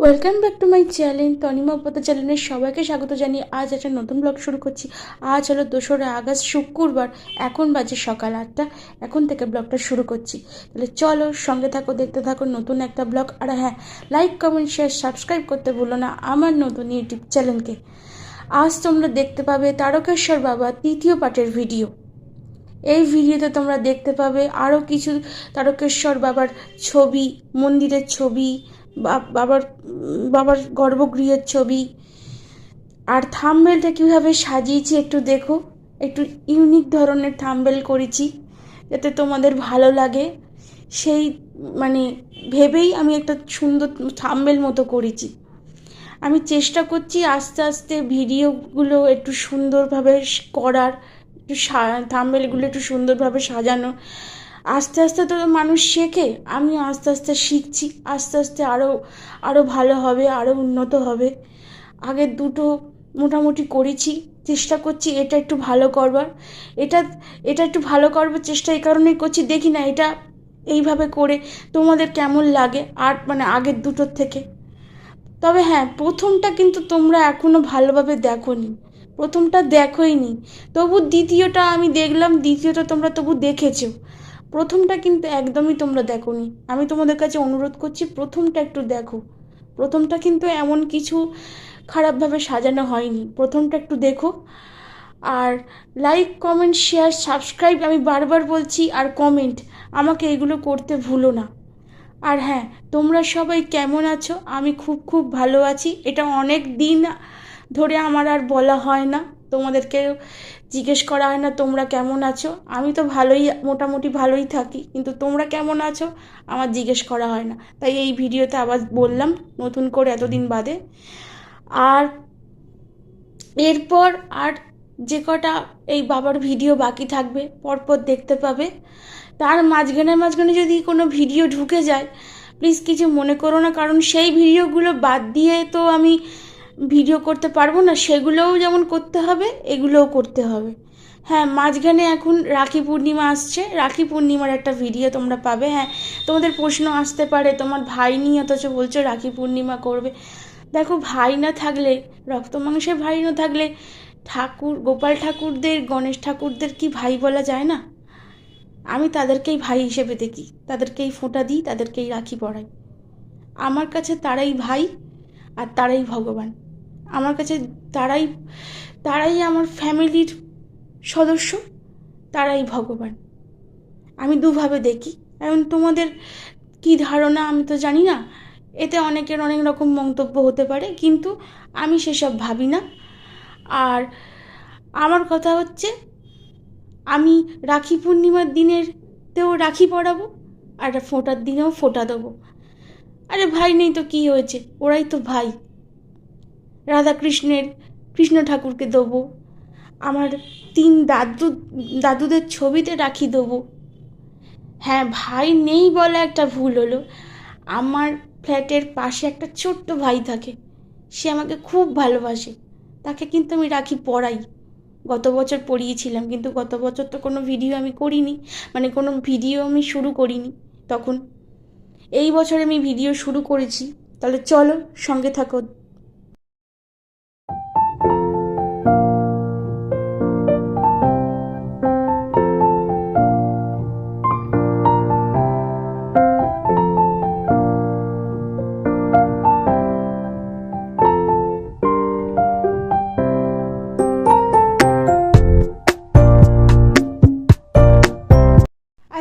Welcome back to my channel Tanima উপতা চ্যানেলের সবাইকে স্বাগত জানিয়ে আজ একটা নতুন ব্লগ শুরু করছি। আজ হলো দোসরা আগস্ট, শুক্রবার, এখন বাজে সকাল আটটা। এখন থেকে ব্লগটা শুরু করছি। তাহলে চলো সঙ্গে থাকো, দেখতে থাকো নতুন একটা ব্লগ আর হ্যাঁ লাইক কমেন্ট শেয়ার সাবস্ক্রাইব করতে ভুলো না আমার নতুন ইউটিউব চ্যানেলকে আজ তোমরা দেখতে পাবে তারকেশ্বর বাবা তৃতীয় পার্টের ভিডিও এই ভিডিওতে তোমরা দেখতে পাবে আরও কিছু তারকেশ্বর বাবার ছবি, মন্দিরের ছবি বাবার বাবার গর্ভগৃহের ছবি। আর থাম্বেলটা কীভাবে সাজিয়েছি একটু দেখো। একটু ইউনিক ধরনের থাম্বেল করেছি, যাতে তোমাদের ভালো লাগে। সেই মানে ভেবেই আমি একটা সুন্দর থাম্বেল মতো করেছি। আমি চেষ্টা করছি আস্তে আস্তে ভিডিওগুলো একটু সুন্দরভাবে করার, একটু থাম্বেলগুলো একটু সুন্দরভাবে সাজানো। আস্তে আস্তে তো মানুষ শেখে আমি আস্তে আস্তে শিখছি, আস্তে আস্তে আরও আরও ভালো হবে আরও উন্নত হবে। আগের দুটো মোটামুটি করেছি, চেষ্টা করছি এটা একটু ভালো করবার। এটা এটা একটু ভালো করবার চেষ্টা এই কারণেই করছি, দেখি না এটা এইভাবে করে তোমাদের কেমন লাগে, আর মানে আগের দুটোর থেকে। তবে হ্যাঁ প্রথমটা কিন্তু তোমরা এখনও ভালোভাবে দেখো নি প্রথমটা দেখোই নি তবু দ্বিতীয়টা আমি দেখলাম, দ্বিতীয়টা তোমরা তবু দেখেছ। প্রথমটা কিন্তু একদমই তোমরা দেখোনি। আমি তোমাদের কাছে অনুরোধ করছি, প্রথমটা একটু দেখো। প্রথমটা কিন্তু এমন কিছু খারাপভাবে সাজানো হয়নি। প্রথমটা একটু দেখো। আর লাইক কমেন্ট শেয়ার সাবস্ক্রাইব আমি বারবার বলছি, আর কমেন্ট আমাকে এগুলো করতে ভুলো না। আর হ্যাঁ তোমরা সবাই কেমন আছো? আমি খুব খুব ভালো আছি। এটা অনেক দিন ধরে আমার আর বলা হয় না। তোমাদেরকে জিজ্ঞেস করা হয় না, তোমরা কেমন আছো? আমি তো ভালোই, মোটামুটি ভালোই থাকি, কিন্তু তোমরা কেমন আছো? আমার জিজ্ঞেস করা হয় না। তাই এই ভিডিওতে আবার বললাম, নতুন করে এতদিন বাদে। আর এরপর আর যে কটা এই বাবার ভিডিও বাকি থাকবে, পরপর দেখতে পাবে। তার মাঝখানে মাঝখানে যদি কোনো ভিডিও ঢুকে যায়, প্লিজ কিছু মনে করো না, কারণ সেই ভিডিওগুলো বাদ দিয়ে তো আমি ভিডিও করতে পারব না, সেগুলোও যেমন করতে হবে, এগুলোও করতে হবে। হ্যাঁ মাঝখানে এখন রাখি পূর্ণিমা আসছে, রাখি পূর্ণিমার একটা ভিডিও তোমরা পাবে। হ্যাঁ তোমাদের প্রশ্ন আসতে পারে, তোমার ভাই নিয়ে অথচ বলছো রাখি পূর্ণিমা করবে। দেখো, ভাই না থাকলে, রক্ত মাংসের ভাই না থাকলে ঠাকুর, গোপাল ঠাকুরদের, গণেশ ঠাকুরদের কি ভাই বলা যায় না? আমি তাদেরকেই ভাই হিসেবে দেখি, তাদেরকেই ফোঁটা দিই, তাদেরকেই রাখি পড়াই আমার কাছে তারাই ভাই, আর তারাই ভগবান। আমার কাছে তারাই তারাই আমার ফ্যামিলির সদস্য, তারাই ভগবান। আমি দুভাবে দেখি। এখন তোমাদের কি ধারণা আমি তো জানি না। এতে অনেকের অনেক রকম মন্তব্য হতে পারে, কিন্তু আমি সেসব ভাবি না। আর আমার কথা হচ্ছে, আমি রাখি পূর্ণিমার দিনের তেও রাখি পরাবো, আর ফোঁটার দিনেও ফোঁটা দেবো। আরে ভাই, নেই তো কী হয়েছে? ওরাই তো ভাই। রাধাকৃষ্ণের, কৃষ্ণ ঠাকুরকে দেবো। আমার তিন দাদু, দাদুদের ছবিতে রাখি দেবো। হ্যাঁ ভাই নেই বলে একটা ভুল হলো। আমার ফ্ল্যাটের পাশে একটা ছোট্ট ভাই থাকে। সে আমাকে খুব ভালোবাসে। তাকে কিন্তু আমি রাখি পড়াই। গত বছর পড়িয়েছিলাম, কিন্তু গত বছর তো কোনো ভিডিও আমি করিনি। মানে কোনো ভিডিও আমি শুরু করিনি। তখন এই বছর আমি ভিডিও শুরু করেছি। তাহলে চলো সঙ্গে থাকো।